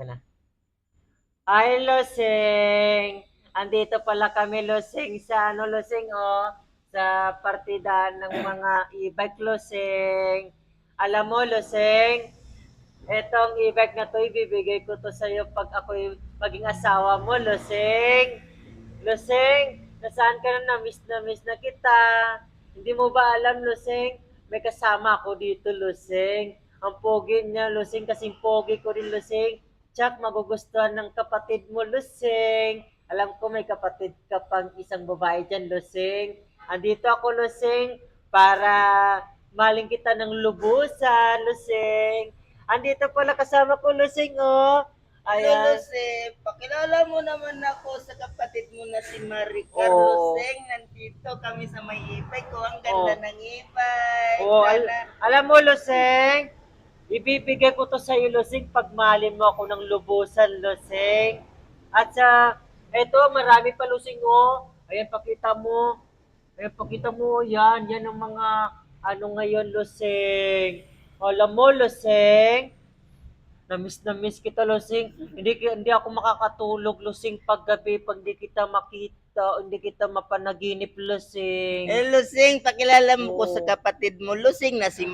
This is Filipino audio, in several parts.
Okay na. Ay, Losing! Andito pala kami, Losing, sa ano, Losing, oh, sa partida ng mga e-bike, Losing. Alam mo, Losing, etong e-bike na to, ibibigay ko to sa'yo pag ako maging asawa mo, Losing. Losing, nasaan ka na? Na-miss na miss na kita. Hindi mo ba alam, Losing? May kasama ako dito, Losing. Ang pogi niya, Lusing, kasing pogi ko rin, Lusing. Tsak, magugustuhan ng kapatid mo, Lusing. Alam ko may kapatid ka pang isang babae dyan, Lusing. Andito ako, Lusing, para maling kita ng lubusan, Lusing. Andito pala kasama ko, Lusing, oh. Ayan. Ayan. Lose, pakilala mo naman ako sa kapatid mo na si Maricar Oo. Loseng. Nandito kami sa may ipay ko. Ang ganda Oo. ng ipay. Oh, al- alam mo, Luseng, ibibigay ko to sa iyo, Luseng, pag malin mo ako ng lubusan, Luseng. At sa, eto, marami pa, Luseng, oh. Ayan, pakita mo. Ayan, pakita mo, yan. Yan ang mga, ano ngayon, Luseng. Alam mo, Luseng, na-miss na miss kita, Lusing. Hindi, hindi ako makakatulog, Lusing, paggabi, pag di kita makita, hindi kita mapanaginip, Lusing. Eh, Loseng, pakilala mo ko Oo. sa kapatid mo, Loseng, na si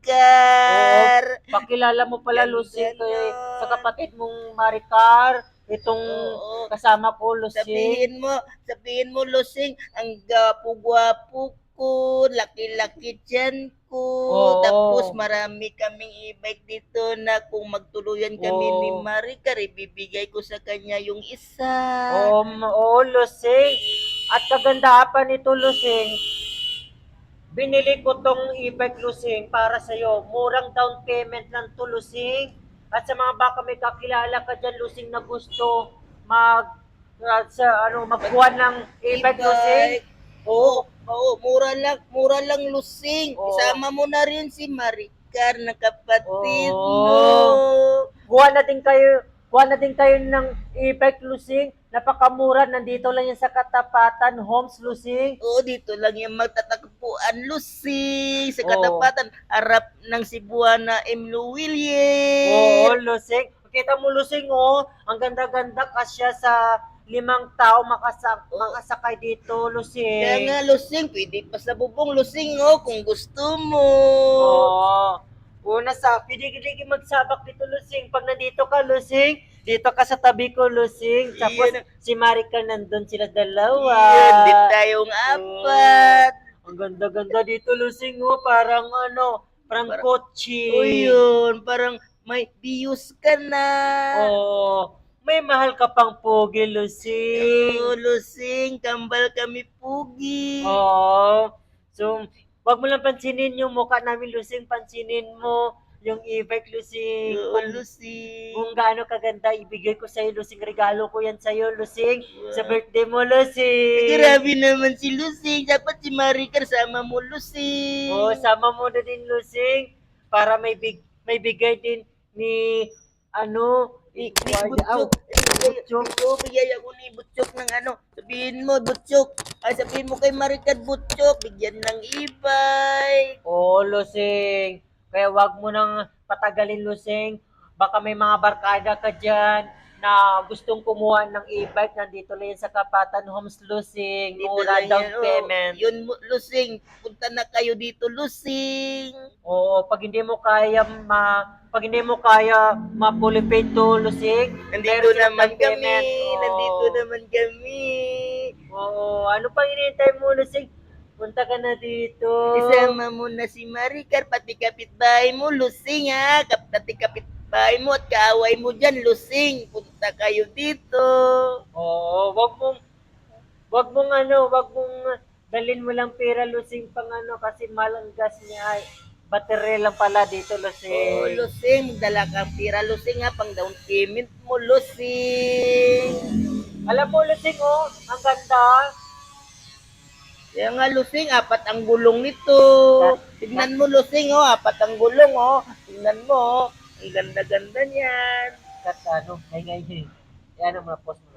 Maricar. Pakilala mo pala, Lucy, kay, nun. sa kapatid mong Maricar, itong Oo. kasama ko, Lucy. Sabihin mo, sabihin mo, Loseng, ang gwapo-gwapo ko, laki-laki dyan ko. Oo. Tapos marami kaming e-bike dito na kung magtuluyan kami Oo. ni Maricar, ibibigay ko sa kanya yung isa. Oo, ma- oo, Lucy. At kagandahan pa nito, Lucy, binili ko tong e-bike, Lucy, para sa'yo. Murang down payment lang to, Lucy. At sa mga baka may kakilala ka dyan, Lucy, na gusto mag, uh, sa, ano, magkuha ng e-bike, Lucy. Oo, oo, mura lang, mura lang lusing. Oo. Isama mo na rin si Maricar na kapatid Oo. mo. Kuha na din kayo, kuha na din kayo ng e-bike lusing. Napakamura, nandito lang yan sa katapatan, homes lusing. Oo, dito lang yung magtatagpuan lusing sa Oo. katapatan harap ng Cebuana M. Oo, William. lusing. Kita mo lusing, oh. Ang ganda-ganda kasya sa limang tao makasa makasakay dito, Kaya lusing. nga lusing, pwede pa sa bubong lusing oh kung gusto mo. Oo. Una sa, pwede-pwede magsabak dito, lusing. Pag nandito ka, lusing, dito ka sa tabi ko, lusing. Tapos Iyan. si Marika nandun sila dalawa. Yan, di tayong apat. Ang ganda-ganda dito, Lusing, oh. Parang ano, parang Parang- kotse. O yun, parang may views ka na. Oh, may mahal ka pang pogi, Lusing. Oo, lusing, kambal kami pugi. Oh, so, wag mo lang pansinin yung mukha namin, Lusing. Pansinin mo yung e-bike, Lusing. Oo, Kung, lusing. kung gaano kaganda, ibigay ko sa'yo, Lusing. Regalo ko yan sa'yo, Lusing. Sa birthday mo, Lusing. Grabe naman si Lusing. Dapat si Maricar sama mo, Lusing. Oo, sama mo na din, Lusing. Para may big may bigay din ni ano, Ni Aw, Butchok. Butchok. Oo, bigay ako ni Butchok ng ano. Sabihin mo, Butchok. Ay, sabihin mo kay Maricar Butchok. Bigyan ng ibay. Oo, Lusing. Kaya wag mo nang patagalin, Lusing. Baka may mga barkada ka dyan na gustong kumuha ng e-bike. Nandito lang yan sa Kapatan Homes, Lusing. Mura down yan, oh. payment. Yun, Lusing. Punta na kayo dito, Lusing. Oo, pag hindi mo kaya ma pag hindi mo kaya ma-fully to, Lusing. Nandito naman kami. payment. Oo. Nandito naman kami. Oo, ano pang hinihintay mo, Lusing? Punta ka na dito. Isama mo na si Maricar, pati kapitbahay mo, Lusing ha. Kap- Pati kapitbahay mo at kaaway mo dyan, Lusing. Punta kayo dito. Oo, wag mong, wag mong ano, wag mong dalin mo lang pera, Lusing, pang ano, kasi malang gas niya ay battery lang pala dito, Oh, Lusing. Lusing, magdala kang pira, Lusing ha, pang down payment mo, Lusing. Alam mo, Lusing, oh, ang ganda. Kaya nga, Lusing, apat ang gulong nito. Tignan mo, Lusing, oh, apat ang gulong, oh. Tignan mo, oh. Ang ganda-ganda niyan. Kat, ano, ngay ngay ngay. Yan ang mga post mo